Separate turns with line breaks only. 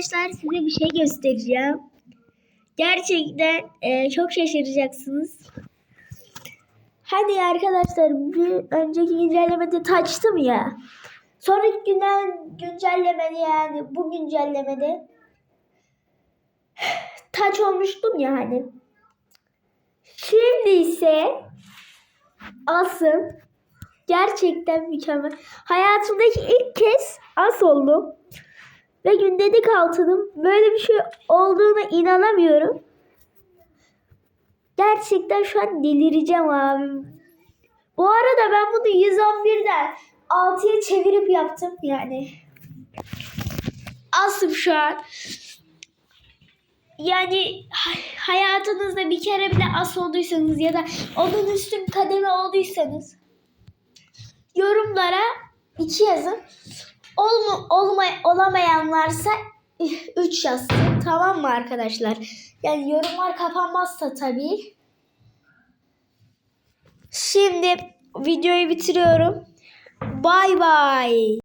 arkadaşlar size bir şey göstereceğim. Gerçekten e, çok şaşıracaksınız. Hadi arkadaşlar bir önceki güncellemede taçtım ya. Sonraki günden güncellemede yani bu güncellemede taç olmuştum ya hani. Şimdi ise asıl gerçekten mükemmel. Hayatımdaki ilk kez as oldum. Ve gündelik altınım. Böyle bir şey olduğuna inanamıyorum. Gerçekten şu an delireceğim abim. Bu arada ben bunu 111'den 6'ya çevirip yaptım yani. Asım şu an. Yani hay- hayatınızda bir kere bile as olduysanız ya da onun üstün kademe olduysanız yorumlara iki yazın. Olma, olmay, olamayanlarsa 3 yazsın. Tamam mı arkadaşlar? Yani yorumlar kapanmazsa tabii. Şimdi videoyu bitiriyorum. Bay bay.